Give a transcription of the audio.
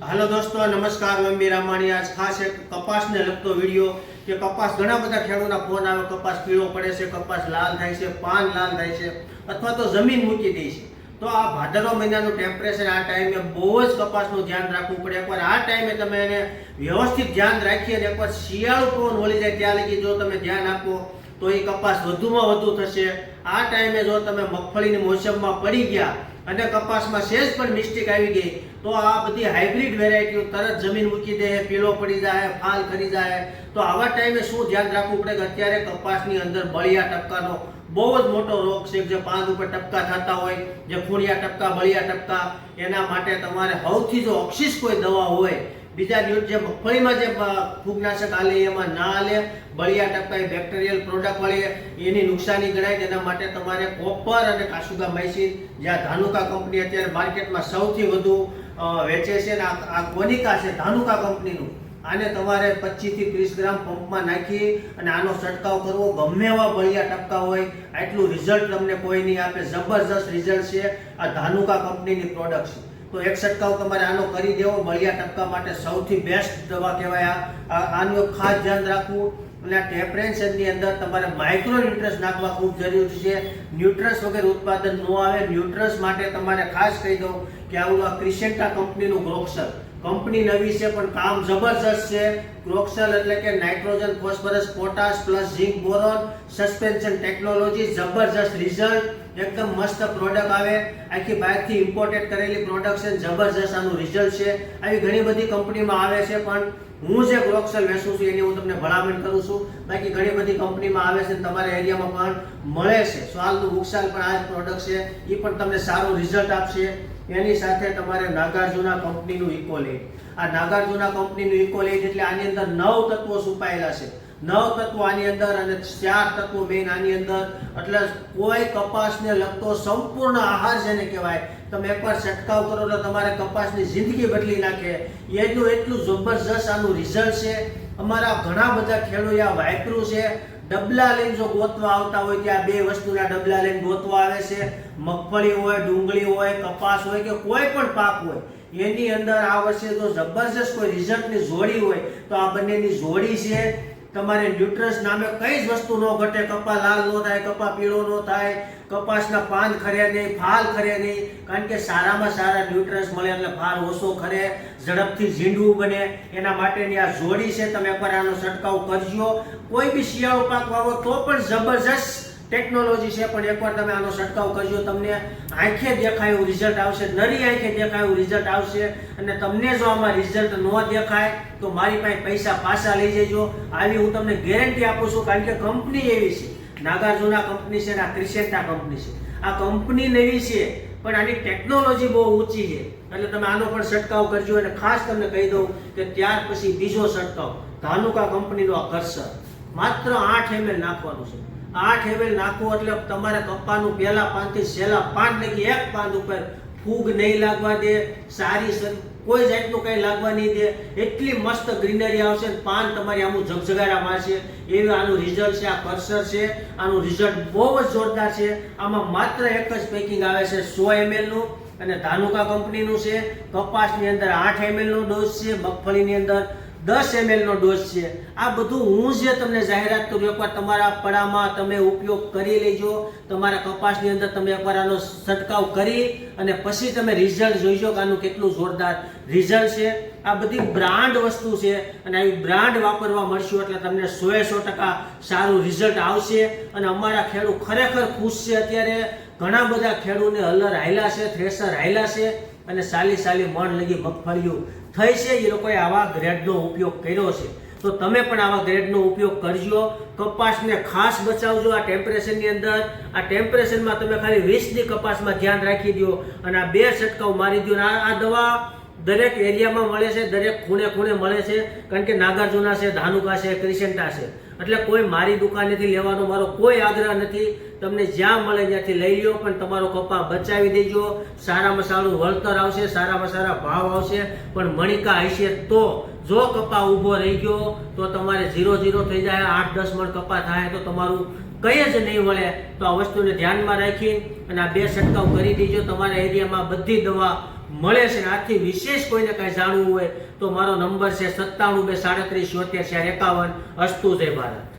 હાલો દોસ્તો, નમસ્કાર, હું મીરા માણી આજ ખાસ એક કપાસને લગતો વીડિયો કે કપાસ ઘણા બધા ખેડૂતના ફોન આવે, કપાસ પીળો પડે છે, કપાસ લાલ થાય છે, પાન લાલ થાય છે, અથવા તો જમીન મૂકી દે છે. તો આ ભાદરવા મહિનાનું ટેમ્પરેચર આ ટાઈમે બહુ જ કપાસનું ધ્યાન રાખવું પડે. એકવાર આ ટાઈમે તમે એને વ્યવસ્થિત ધ્યાન રાખી અને એકવાર શિયાળુ પવન વળી જાય ત્યાં લગી જો તમે ધ્યાન આપો, તો એ કપાસ વધુમાં વધુ થશે. આ ટાઈમે જો તમે મગફળીની મોસમમાં પડી ગયા અને કપાસમાં સેજ પણ મિસ્ટેક આવી ગઈ. તો આ બધી હાઇબ્રિડ વેરાયટીઓ તરત જમીન મૂકી દે, પેલો પડી જાય, ફાલ કરી જાય. તો આવા ટાઈમે શું ધ્યાન રાખવું પડે કે અત્યારે કપાસની અંદર બળિયા ટપકાનો બહુ જ મોટો રોગ છે જે પાન ઉપર ટપકા થતા હોય, જે ખૂણિયા ટપકા, બળિયા ટપકા, એના માટે તમારે સૌથી જો ઓક્સિસ કોઈ દવા હોય બીજા ન્યૂઝ જે મગફળીમાં જે ફૂગનાશક આલે, એમાં ના આલે બળિયા ટપકા બેક્ટેરિયલ પ્રોડક્ટ વાળી એની નુકસાની ગણાય, તેના માટે તમારે કોપર અને કાસુગા માઇસિન જ્યાં ધાનુકા કંપની અત્યારે માર્કેટમાં સૌથી વધુ વેચે છે ને આ આ કોનિકા છે, ધાનુકા કંપનીનું, આને તમારે 25 થી ત્રીસ ગ્રામ પંપમાં નાખી અને આનો છંટકાવ કરવો, ગમે એવા બળિયા ટપકા હોય, આટલું રિઝલ્ટ તમને કોઈ નહીં આપે, જબરજસ્ત રિઝલ્ટ છે આ ધાનુકા કંપનીની પ્રોડક્ટ છે. તો એક છંટકાવ તમારે આનો કરી દેવો. મળિયા ટપકા માટે સૌથી બેસ્ટ દવા કહેવાય આ. આનું ખાસ ધ્યાન રાખવું. અને આ ટેમ્પરેચરની અંદર તમારે માઇક્રો ન્યુટ્રસ નાખવા ખૂબ જરૂરી છે. ન્યુટ્રસ વગર ઉત્પાદન ન આવે. ન્યુટ્રસ માટે તમારે ખાસ કહી દઉં કે આવું આ ક્રિસેન્ટા કંપનીનું ગ્રોક્સર કંપની નવી છે, પણ કામ જબરજસ્ત છે. ક્રોક્સલ એટલે કે nitrogen, phosphorus, potash plus zinc boron, suspension technology, જબરજસ્ત રિઝલ્ટ. એકદમ મસ્ત પ્રોડક્ટ આવે. આખી બહારથી ઇમ્પોર્ટેડ કરેલી પ્રોડક્શન જબરજસ્ત આનું રિઝલ્ટ છે. આવી ઘણી બધી કંપનીમાં આવે છે, પણ હું જે ગ્રોક્સલ વેચું છું, એની હું તમને ભલામણ કરું છું. બાકી ઘણી બધી કંપનીમાં આવે છે તમારા એરિયામાં પણ મળે છે. સ્વાલનું નુકસાન પણ આ પ્રોડક્ટ છે. એ પણ તમને સારું રિઝલ્ટ આપશે. એની સાથે તમારે નાગાર્જુના કંપનીનું ઇકોલેટ આ નાગાર્જુના કંપનીનું ઇકોલેટ એટલે આની અંદર નવ તત્વો છુપાયેલા છે. નવ તત્વો આની અંદર અને ચાર તત્વો મેઇન આની અંદર. એટલે કોઈ કપાસને લગતો સંપૂર્ણ આહાર જેને કહેવાય, તમે એકવાર છંટકાવ કરો એટલે તમારે કપાસની જિંદગી બદલી નાખે. એનું એટલું જબરજસ્ત આનું રિઝલ્ટ છે. અમારા ઘણા બધા ખેડૂતો આ વાપર્યું છે. ડબલા લઈને જો ગોતવા આવતા હોય ત્યાં બે વસ્તુના ડબલા લઈને ગોતવા આવે છે. મગફળી હોય, ડુંગળી હોય, કપાસ હોય કે કોઈ પણ પાક હોય એની અંદર આ વર્ષે જો જબરજસ્ત કોઈ રિઝલ્ટની જોડી હોય, તો આ બંનેની જોડી છે. તમારે ન્યુટ્રસ નામે કઈ જ વસ્તુ ન ઘટે. કપા લાલ ન થાય કપા પીળો ન થાય, કપાસના પાન ખરે નહીં, ફાલ ખરે નહીં. કારણ કે સારામાં સારા ન્યુટ્રસ મળે એટલે ફાલ ઓછો ખરે, ઝડપથી ઝીંડવું બને. એના માટેની આ જોડી છે. તમે એકવાર આનો છંટકાવ કરજો. કોઈ બી શિયાળો પાક વાવો તો પણ જબરજસ્ત ટેકનોલોજી છે, પણ એકવાર તમે આનો છંટકાવ કરજો, તમને આંખે દેખાય રિઝલ્ટ આવશે, નરી આંખે દેખાય રિઝલ્ટ આવશે, અને તમને જો આમાં રિઝલ્ટ ન દેખાય, તો મારી પાસે પૈસા પાછા લઈ જજો. આવી હું તમને ગેરંટી આપું છું, કારણ કે કંપની એવી છે. નાગાર્જુના કંપની છે અને આ ક્રિસેન્ટા કંપની છે. આ કંપની નવી છે, પણ આની ટેકનોલોજી બહુ ઊંચી છે. એટલે તમે આનો પણ છંટકાવ કરજો, અને ખાસ તમને કહી દઉં કે ત્યાર પછી બીજો છંટકાવ. ધાનુકા કંપનીનો આ માત્ર આઠ એમએલ નાખવાનું છે. આઠ એમએલ નાખો એટલે તમારે કપ્પાનું પહેલા પાનથી છેલ્લા પાન લગી એક પાન ઉપર ફૂગ નહીં લાગવા દે, સારી કોઈ જાતનું કંઈ લાગવા નહીં દે. એટલી મસ્ત ગ્રીનરી આવશે પાન તમારી આમું ઝગઝગારા મારશે. એવું આનું રિઝલ્ટ છે, આ કર્સર છે, આનું રિઝલ્ટ બહુ જ જોરદાર છે. આમાં માત્ર એક જ પેકિંગ આવે છે, સો નું અને ધાનુકા કંપનીનું છે. કપાસની અંદર આઠ એમએલ નો ડોઝ છે, મગફળીની અંદર દસ એમએલ નો ડોઝ છે. આ બધું હું જે તમને જાહેરાત કરું, એકવાર તમારા પડામાં તમે ઉપયોગ કરી લેજો. તમારા કપાસની અંદર તમે એકવાર આનો છંટકાવ કરી અને પછી તમે રિઝલ્ટ જોઈજો કે આનું કેટલું જોરદાર રિઝલ્ટ છે. આ બધી બ્રાન્ડ વસ્તુ છે અને આવી બ્રાન્ડ વાપરવા મળશું એટલે તમને સોએ સો ટકા સારું રિઝલ્ટ આવશે. અને અમારા ખેડૂત ખરેખર ખુશ છે અત્યારે. ઘણા બધા ખેડૂતને હલર હાયલા છે, થ્રેસર હાયલા છે અને સાલી સાલી મણ લગી મગફળીઓ થઈ છે. એ લોકોએ આવા ગ્રેડનો ઉપયોગ કર્યો છે. તો તમે પણ આવા ગ્રેડનો ઉપયોગ કરજો. કપાસને ખાસ બચાવજો આ ટેમ્પરેચરની અંદર. આ ટેમ્પરેચરમાં તમે ખાલી વીસની કપાસમાં ધ્યાન રાખી દો અને આ બે છંટકાવ મારી દો આ દવા દરેક એરિયામાં મળે છે, દરેક ખૂણે ખૂણે મળે છે, કારણ કે નાગાર્જુના છે, ધાનુકા છે, ક્રિસેન્ટા છે. એટલે કોઈ મારી દુકાનેથી લેવાનો, મારો કોઈ આગ્રહ નથી. તમને જ્યાં મળે ત્યાંથી લઈ લો પણ તમારો કપા બચાવી દેજો. સારામાં સારું વળતર આવશે, સારામાં સારા ભાવ આવશે. પણ મણિકા હશે તો જો કપા ઊભો રહી ગયો, તો તમારે ઝીરો ઝીરો થઈ જાય, આઠ દસ મણ કપા થાય, તો તમારું કંઈ જ નહીં મળે તો આ વસ્તુને ધ્યાનમાં રાખી અને આ બે છંટકાવ કરી દેજો. તમારા એરિયામાં બધી દવા મળે છે. આથી વિશેષ કોઈને કાંઈ જાણવું હોય તો મારો નંબર છે સત્તાણું બે સાડત્રીસ ચોતેર ચાર એકાવન. અસ્તુ જય ભારત.